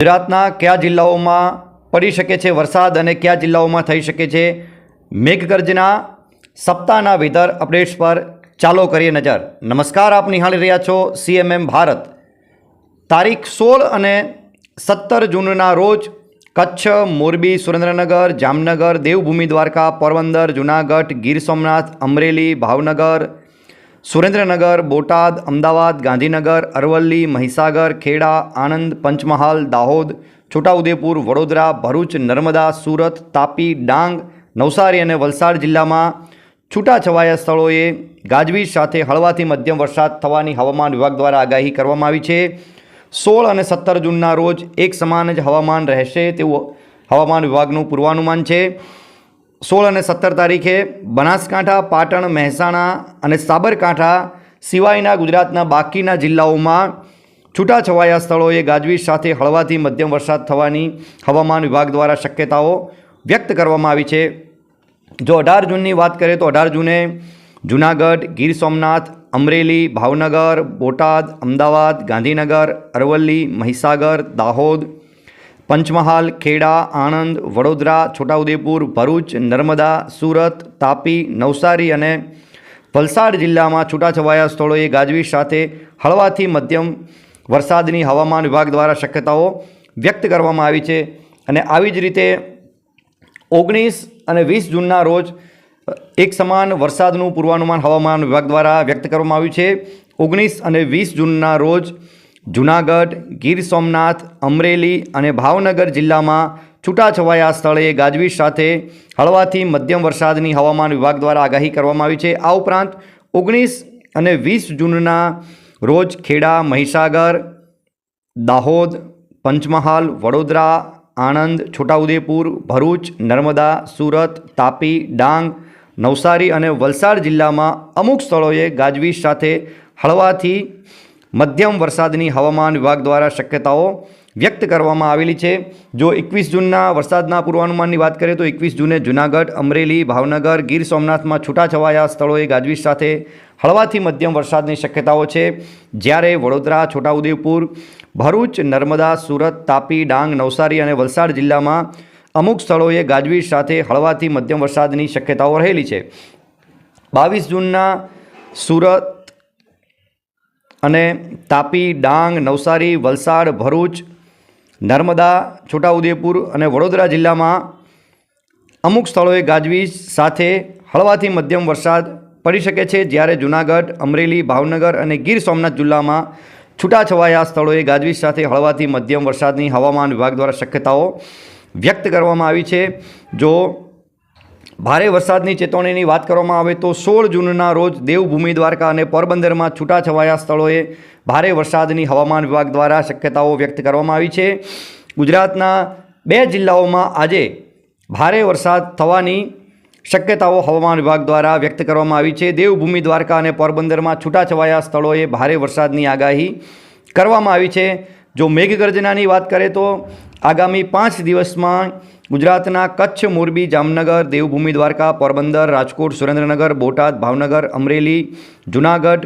ગુજરાતના કયા જિલ્લાઓમાં પડી શકે છે વરસાદ અને કયા જિલ્લાઓમાં થઈ શકે છે મેઘગર્જના સપ્તાહના વેધર અપડેટ્સ પર ચાલો કરીએ નજર. નમસ્કાર, આપ નિહાળી રહ્યા છો સીએમએમ ભારત. તારીખ સોળ અને સત્તર જૂનના રોજ કચ્છ, મોરબી, સુરેન્દ્રનગર, જામનગર, દેવભૂમિ દ્વારકા, પોરબંદર, જૂનાગઢ, ગીર સોમનાથ, અમરેલી, ભાવનગર સુરેન્દ્રનગર, બોટાદ, અમદાવાદ, ગાંધીનગર, અરવલ્લી, મહીસાગર, ખેડા, આણંદ, પંચમહાલ, દાહોદ, છોટાઉદેપુર, વડોદરા, ભરૂચ, નર્મદા, સુરત, તાપી, ડાંગ, નવસારી અને વલસાડ જિલ્લામાં છૂટાછવાયા સ્થળોએ ગાજવીજ સાથે હળવાથી મધ્યમ વરસાદ થવાની હવામાન વિભાગ દ્વારા આગાહી કરવામાં આવી છે. સોળ અને સત્તર જૂનના રોજ એક સમાન જ હવામાન રહેશે તેવું હવામાન વિભાગનું પૂર્વાનુમાન છે. સોળ અને સત્તર તારીખે બનાસકાંઠા, પાટણ, મહેસાણા અને સાબરકાંઠા સિવાયના ગુજરાતના બાકીના જિલ્લાઓમાં છૂટાછવાયા સ્થળોએ ગાજવીજ સાથે હળવાથી મધ્યમ વરસાદ થવાની હવામાન વિભાગ દ્વારા શક્યતાઓ વ્યક્ત કરવામાં આવી છે. જો અઢાર જૂનની વાત કરીએ તો અઢાર જૂને જૂનાગઢ, ગીર સોમનાથ, અમરેલી, ભાવનગર, બોટાદ, અમદાવાદ, ગાંધીનગર, અરવલ્લી, મહીસાગર, દાહોદ પંચમહાલ, ખેડા, આણંદ, વડોદરા, છોટાઉદેપુર, ભરૂચ, નર્મદા, સુરત, તાપી, નવસારી અને વલસાડ જિલ્લામાં છૂટાછવાયા સ્થળોએ ગાજવીજ સાથે હળવાથી મધ્યમ વરસાદની હવામાન વિભાગ દ્વારા શક્યતાઓ વ્યક્ત કરવામાં આવી છે અને આવી જ રીતે ઓગણીસ અને વીસ જૂનના રોજ એક સમાન વરસાદનું પૂર્વાનુમાન હવામાન વિભાગ દ્વારા વ્યક્ત કરવામાં આવ્યું છે. ઓગણીસ અને વીસ જૂનના રોજ જૂનાગઢ, ગીર સોમનાથ, અમરેલી અને ભાવનગર જિલ્લામાં છૂટાછવાયા સ્થળે ગાજવીજ સાથે હળવાથી મધ્યમ વરસાદની હવામાન વિભાગ દ્વારા આગાહી કરવામાં આવી છે. આ ઉપરાંત ઓગણીસ અને વીસ જૂનના રોજ ખેડા, મહીસાગર, દાહોદ, પંચમહાલ, વડોદરા, આણંદ, છોટાઉદેપુર, ભરૂચ, નર્મદા, સુરત, તાપી, ડાંગ, નવસારી અને વલસાડ જિલ્લામાં અમુક સ્થળોએ ગાજવીજ સાથે હળવાથી મધ્યમ વરસાદની હવામાન વિભાગ દ્વારા શક્યતાઓ વ્યક્ત કરવામાં આવેલી છે. જો એકવીસ જૂનના વરસાદના પૂર્વાનુમાનની વાત કરીએ તો એકવીસ જૂને જૂનાગઢ, અમરેલી, ભાવનગર, ગીર સોમનાથમાં છૂટાછવાયા સ્થળોએ ગાજવીજ સાથે હળવાથી મધ્યમ વરસાદની શક્યતાઓ છે. જ્યારે વડોદરા, છોટાઉદેપુર, ભરૂચ, નર્મદા, સુરત, તાપી, ડાંગ, નવસારી અને વલસાડ જિલ્લામાં અમુક સ્થળોએ ગાજવીજ સાથે હળવાથી મધ્યમ વરસાદની શક્યતાઓ રહેલી છે. બાવીસ જૂનના સુરત અને તાપી, ડાંગ, નવસારી, વલસાડ, ભરૂચ, નર્મદા, છોટાઉદેપુર અને વડોદરા જિલ્લામાં અમુક સ્થળોએ ગાજવીજ સાથે હળવાથી મધ્યમ વરસાદ પડી શકે છે. જ્યારે જૂનાગઢ, અમરેલી, ભાવનગર અને ગીર સોમનાથ જિલ્લામાં છૂટાછવાયા સ્થળોએ ગાજવીજ સાથે હળવાથી મધ્યમ વરસાદની હવામાન વિભાગ દ્વારા શક્યતાઓ વ્યક્ત કરવામાં આવી છે. જો ભારે વરસાદની ચેતવણીની વાત કરવામાં આવે તો સોળ જૂનના રોજ દેવભૂમિ દ્વારકા અને પોરબંદરમાં છૂટાછવાયા સ્થળોએ ભારે વરસાદની હવામાન વિભાગ દ્વારા શક્યતાઓ વ્યક્ત કરવામાં આવી છે. ગુજરાતના બે જિલ્લાઓમાં આજે ભારે વરસાદ થવાની શક્યતાઓ હવામાન વિભાગ દ્વારા વ્યક્ત કરવામાં આવી છે. દેવભૂમિ દ્વારકા અને પોરબંદરમાં છૂટાછવાયા સ્થળોએ ભારે વરસાદની આગાહી કરવામાં આવી છે. જો મેઘગર્જનાની વાત કરીએ તો આગામી પાંચ દિવસમાં ગુજરાતના કચ્છ, મોરબી, જામનગર, દેવભૂમિ, દ્વારકા, પોરબંદર, રાજકોટ, સુરેન્દ્રનગર, બોટાદ, ભાવનગર, અમરેલી, જૂનાગઢ,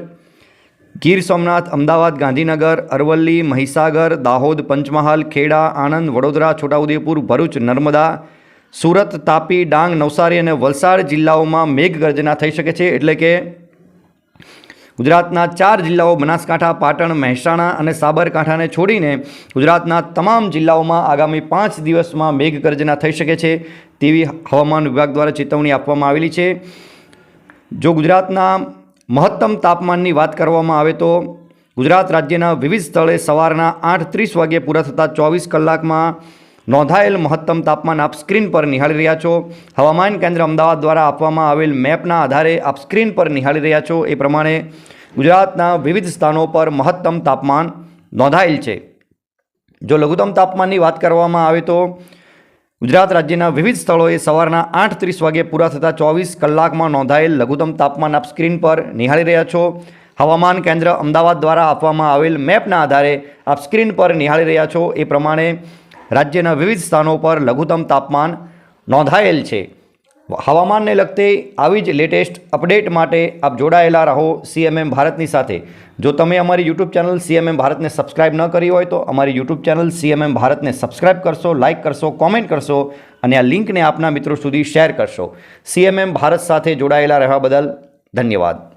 ગીર સોમનાથ, અમદાવાદ, ગાંધીનગર, અરવલ્લી, મહીસાગર, દાહોદ, પંચમહાલ, ખેડા, આણંદ, વડોદરા, છોટાઉદેપુર, ભરૂચ, નર્મદા, સુરત, તાપી, ડાંગ, નવસારી અને વલસાડ જિલ્લાઓમાં મેઘગર્જના થઈ શકે છે, એટલે કે ગુજરાતના ચાર જિલ્લાઓ બનાસકાંઠા, પાટણ, મહેસાણા અને સાબરકાંઠાને છોડીને ગુજરાતના તમામ જિલ્લાઓમાં આગામી પાંચ દિવસમાં મેઘગર્જના થઈ શકે છે. તેવી હવામાન વિભાગ દ્વારા ચેતવણી આપવામાં આવેલી છે. જો ગુજરાતના મહત્તમ તાપમાનની વાત કરવામાં આવે તો ગુજરાત રાજ્યના વિવિધ સ્થળે સવારના આઠ ત્રીસ વાગ્યે પૂરા થતાં ચોવીસ કલાકમાં નોંધાયેલ મહત્તમ તાપમાન આપ સ્ક્રીન પર નિહાળી રહ્યા છો. હવામાન કેન્દ્ર અમદાવાદ દ્વારા આપવામાં આવેલ મેપના આધારે આપ સ્ક્રીન પર નિહાળી રહ્યા છો. એ પ્રમાણે ગુજરાતના વિવિધ સ્થાનો પર મહત્તમ તાપમાન નોંધાયેલ છે. જો લઘુત્તમ તાપમાનની વાત કરવામાં આવે તો ગુજરાત રાજ્યના વિવિધ સ્થળોએ સવારના આઠ ત્રીસ વાગ્યે પૂરા થતાં ચોવીસ કલાકમાં નોંધાયેલ લઘુત્તમ તાપમાન આપ સ્ક્રીન પર નિહાળી રહ્યા છો. હવામાન કેન્દ્ર અમદાવાદ દ્વારા આપવામાં આવેલ મેપના આધારે આપ સ્ક્રીન પર નિહાળી રહ્યા છો. એ પ્રમાણે રાજ્યના વિવિધ સ્થાનો પર લઘુત્તમ તાપમાન નોંધાયેલ છે. હવામાનને લગતી આવી જ લેટેસ્ટ અપડેટ માટે આપ જોડાયેલા રહો સીએમએમ ભારતની સાથે. જો તમે અમારી યુટ્યુબ ચેનલ સીએમએમ ભારતને સબસ્ક્રાઇબ ન કરી હોય તો અમારી યુટ્યુબ ચેનલ સીએમએમ ભારતને સબસ્ક્રાઇબ કરશો, લાઇક કરશો, કોમેન્ટ કરશો અને આ લિંકને આપના મિત્રો સુધી શેર કરશો. સીએમએમ ભારત સાથે જોડાયેલા રહેવા બદલ ધન્યવાદ.